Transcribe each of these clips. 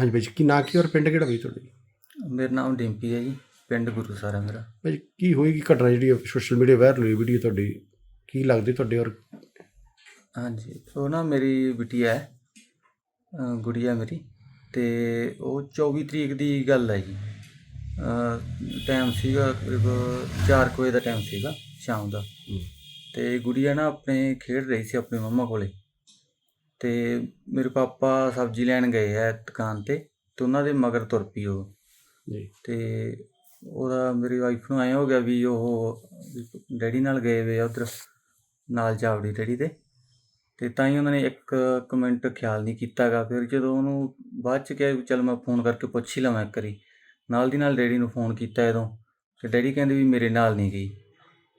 ਹਾਂਜੀ ਬਾਈ ਜੀ ਕੀ ਨਾਂ ਕੀ ਔਰ ਪਿੰਡ ਕਿਹੜਾ ਬਾਈ ਤੁਹਾਡੇ ਮੇਰਾ ਨਾਮ ਡਿੰਪੀ ਹੈ ਜੀ ਪਿੰਡ ਗੁਰੂਸਰ ਮੇਰਾ। ਬਾਈ ਜੀ, ਕੀ ਹੋਏਗੀ ਘਟਨਾ ਜਿਹੜੀ ਸੋਸ਼ਲ ਮੀਡੀਆ ਵਾਇਰਲ ਹੋਈ ਵੀਡੀਓ ਤੁਹਾਡੀ? ਕੀ ਲੱਗਦੀ ਤੁਹਾਡੇ ਔਰ? ਹਾਂਜੀ ਉਹ ਨਾ ਮੇਰੀ ਬਿਟੀਆ ਹੈ ਅਹ ਗੁੜੀਆ ਮੇਰੀ ਤੇ ਉਹ 24 ਤਰੀਕ ਦੀ ਗੱਲ ਹੈ ਜੀ। ਟਾਈਮ ਸੀਗਾ ਕਰੀਬ 4 ਵਜੇ ਦਾ ਟਾਈਮ ਸੀਗਾ ਸ਼ਾਮ ਦਾ। ਤੇ ਗੁੜੀਆ ਨਾ ਆਪਣੇ ਖੇਡ ਰਹੀ ਸੀ ਆਪਣੀ ਮੰਮਾ ਕੋਲੇ। ਤੇ ਮੇਰੇ ਪਾਪਾ ਸਬਜ਼ੀ ਲੈਣ ਗਏ ਆ ਦੁਕਾਨ ਤੇ ਤੇ ਉਹਨਾਂ ਦੇ ਮਗਰ ਤੁਰ ਪਈ ਉਹ। ਜੀ। ਤੇ ਉਹਦਾ ਮੇਰੀ ਵਾਈਫ ਨੂੰ ਐਂ ਹੋ ਗਿਆ ਵੀ ਉਹ ਡੈਡੀ ਨਾਲ ਗਏ ਵੇ ਆ ਉਧਰ ਨਾਲ ਜਾਵੜੀ ਡੈਡੀ ਦੇ। ਤੇ ਤਾਂ ਹੀ ਉਹਨਾਂ ਨੇ ਇੱਕ ਕਮੈਂਟ ਖਿਆਲ ਨਹੀਂ ਕੀਤਾਗਾ ਫਿਰ ਜਦੋਂ ਉਹਨੂੰ ਬਾਅਦ ਚ ਕਿਹਾ ਵੀ ਚੱਲ ਮੈਂ ਫੋਨ ਕਰਕੇ ਪੁੱਛ ਹੀ ਲਵਾਂ ਇੱਕ ਵਾਰੀ। ਨਾਲ ਦੀ ਨਾਲ ਡੈਡੀ ਨੂੰ ਫੋਨ ਕੀਤਾ ਜਦੋਂ ਤੇ ਡੈਡੀ ਕਹਿੰਦੇ ਵੀ ਮੇਰੇ ਨਾਲ ਨਹੀਂ ਗਈ।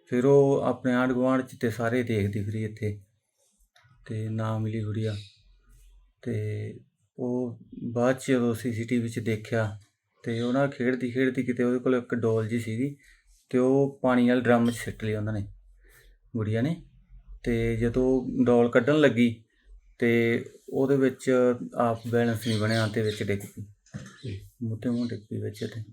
ਫਿਰ ਉਹ ਆਪਣੇ ਆਂਢ ਗੁਆਂਢ ਚ ਤੇ ਸਾਰੇ ਦੇਖਦੀ ਫਿਰੀ ਇੱਥੇ। ਤੇ ਨਾ ਮਿਲੀ ਗੁੜੀਆ। ਤੇ ਉਹ ਬਾਅਦ ਚ ਜਦੋਂ ਸੀਸੀਟੀਵੀ ਚ ਦੇਖਿਆ ਤੇ ਉਹ ਨਾ ਖੇਡਦੀ ਖੇਡਦੀ ਕਿਤੇ ਉਹਦੇ ਕੋਲ ਇੱਕ ਡੋਲ ਜੀ ਸੀਗੀ ਤੇ ਉਹ ਪਾਣੀ ਵਾਲੇ ਡਰਮ 'ਚ ਸਿੱਟ ਲਈ ਉਹਨਾਂ ਨੇ ਗੁੜੀਆ ਨੇ। ਤੇ ਜਦੋਂ ਡੋਲ ਕੱਢਣ ਲੱਗੀ ਤੇ ਉਹਦੇ ਵਿੱਚ ਆਪ ਬੈਲੈਂਸ ਨਹੀਂ ਬਣਿਆ ਤੇ ਵਿੱਚ ਡਿੱਗ ਪਈ। ਮੂੰਹ ਡਿੱਗ ਪਈ ਵਿੱਚ ਤੇ।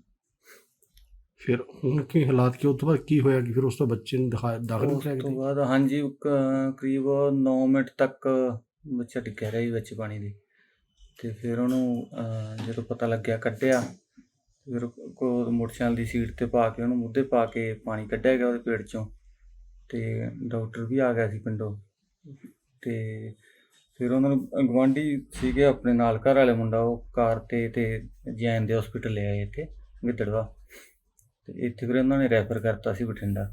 ਫਿਰ ਹੁਣ ਕੀ ਹਾਲਾਤ ਕੀ ਉਸ ਤੋਂ ਬਾਅਦ ਕੀ ਹੋਇਆ ਕਿ ਫਿਰ ਉਸ ਤੋਂ ਬੱਚੇ ਨੂੰ ਦਿਖਾ ਦਾਖਲ ਉਸ ਕਰਾਇਆ ਤੋਂ ਗਿਆ ਬਾਅਦ ਹਾਂਜੀ ਕ- ਕਰੀਬ 9 ਮਿੰਟ ਤੱਕ ਬੱਚਾ ਡਿੱਗਿਆ ਰਿਹਾ ਜੀ ਵਿੱਚ ਪਾਣੀ ਦੇ। ਤੇ ਫਿਰ ਉਹਨੂੰ ਅਹ, ਜਦੋਂ ਪਤਾ ਲੱਗਿਆ ਕੱਢਿਆ ਫਿਰ ਕੋ ਮੋਟਰਸਾਈਕਲ ਦੀ ਸੀਟ ਤੇ ਪਾ ਕੇ ਉਹਨੂੰ ਮੁੱਦੇ ਪਾ ਕੇ ਪਾਣੀ ਕੱਢਿਆ ਗਿਆ ਉਹਦੇ ਪੇਟ ਚੋਂ। ਤੇ ਡਾਕਟਰ ਵੀ ਆ ਗਿਆ ਸੀ ਪਿੰਡੋਂ। ਤੇ ਫਿਰ ਉਹਨਾਂ ਨੂੰ ਗਵਾਂਢੀ ਸੀਗੇ ਆਪਣੇ ਨਾਲ ਘਰ ਵਾਲੇ ਮੁੰਡਾ ਉਹ ਕਾਰ ਤੇ ਤੇ ਜੈਨ ਦੇ ਹਸਪੀਟਲ ਲੈ ਆਏ ਇੱਥੇ ਗਿੱਦੜਵਾ। ਤੇ ਇੱਥੇ ਫਿਰ ਉਹਨਾਂ ਨੇ ਰੈਫਰ ਕਰਤਾ ਸੀ ਬਠਿੰਡਾ।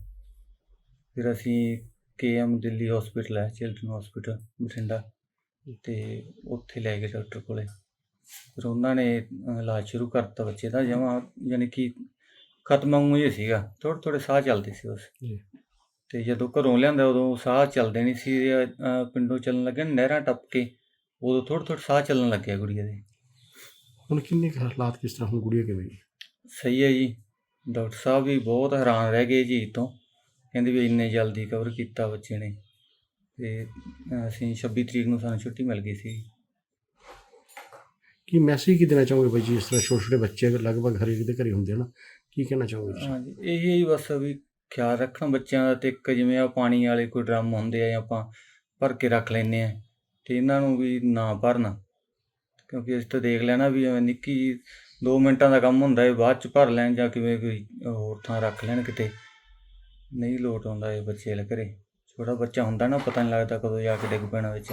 ਫਿਰ ਅਸੀਂ ਕੇਐਮ ਦਿੱਲੀ ਹਸਪੀਟਲ ਹੈ ਚਿਲਡਰਨ ਹਸਪੀਟਲ ਬਠਿੰਡਾ। ਤੇ ਉੱਥੇ ਲੈ ਗਏ ਡਾਕਟਰ ਕੋਲੇ। ਫਿਰ ਉਹਨਾਂ ਨੇ ਇਲਾਜ ਸ਼ੁਰੂ ਕਰਤਾ ਬੱਚੇ ਦਾ ਜਮਾਂ ਯਾਨੀ ਕਿ ਖਤਮ ਵਾਂਗੂ ਹੀ ਸੀਗਾ। ਥੋੜ੍ਹੇ ਥੋੜ੍ਹੇ ਸਾਹ ਚੱਲਦੇ ਸੀ ਉਸ। ਤੇ ਜਦੋਂ ਘਰੋਂ ਲਿਆਂਦਾ ਉਦੋਂ ਸਾਹ ਚੱਲਦੇ ਨਹੀਂ ਸੀ ਪਿੰਡੋਂ ਚੱਲਣ ਲੱਗੇ ਨਹਿਰਾਂ ਟੱਪ ਕੇ ਉਦੋਂ ਥੋੜ੍ਹੇ ਥੋੜ੍ਹੇ ਸਾਹ ਚੱਲਣ ਲੱਗਿਆ ਗੁੜੀਆ ਦੇ। ਹੁਣ ਕਿੰਨੇ ਹਾਲਾਤ ਕਿਸ ਤਰ੍ਹਾਂ ਹੁਣ ਗੁੜੀਆ ਕਿਵੇਂ? ਸਹੀ ਹੈ ਜੀ। ਡਾਕਟਰ ਸਾਹਿਬ ਵੀ ਬਹੁਤ ਹੈਰਾਨ ਰਹਿ ਗਏ ਜੀ ਤੋਂ ਕਹਿੰਦੇ ਵੀ ਇੰਨੇ ਜਲਦੀ ਕਵਰ ਕੀਤਾ ਬੱਚੇ ਨੇ। ਤੇ ਅਸੀਂ 26 ਤਰੀਕ ਨੂੰ ਸਾਨੂੰ ਛੁੱਟੀ ਮਿਲ ਗਈ ਸੀ। ਕੀ ਮੈਸੇਜ ਕੀ ਦੇਣਾ ਚਾਹੋਗੇ ਬਾਈ ਜੀ? ਇਸ ਤਰ੍ਹਾਂ ਛੋਟੇ ਛੋਟੇ ਬੱਚੇ ਲਗਭਗ ਹਰੇਕ ਦੇ ਘਰੇ ਹੁੰਦੇ ਹਨ ਕੀ ਕਹਿਣਾ ਚਾਹੋਗੇ? ਹਾਂਜੀ ਇਹ ਹੀ ਬਸ ਵੀ ਖਿਆਲ ਰੱਖਣ ਬੱਚਿਆਂ ਦਾ ਤੇ ਇੱਕ ਜਿਵੇਂ ਆ ਪਾਣੀ ਵਾਲੇ ਕੋਈ ਡਰਮ ਹੁੰਦੇ ਆ ਜਾਂ ਆਪਾਂ ਭਰ ਕੇ ਰੱਖ ਲੈਨੇ ਆ। ਤੇ ਇਹਨਾਂ ਨੂੰ ਵੀ ਨਾ ਭਰਨ। ਕਿਉਂਕਿ ਇਸ ਤੋਂ ਦੇਖ ਲੈਣਾ ਵੀ ਐਵੇਂ ਨਿੱਕੀ 2 ਮਿੰਟਾਂ ਦਾ ਕੰਮ ਹੁੰਦਾ ਹੈ, ਬਾਅਦ ਚ ਭਰ ਲੈਣ ਜਾਂ ਕਿਵੇਂ ਕੋਈ ਹੋਰ ਥਾਂ ਰੱਖ ਲੈਣ ਕਿਤੇ। ਨਹੀਂ ਲੋਟ ਆਉਂਦਾ ਇਹ ਬੱਚੇ ਵਾਲੇ ਘਰੇ। ਛੋਟਾ ਬੱਚਾ ਹੁੰਦਾ ਨਾ, ਪਤਾ ਨਹੀਂ ਲੱਗਦਾ ਕਦੋਂ ਜਾ ਕੇ ਡਿੱਗ ਪੈਣਾ ਵਿੱਚ।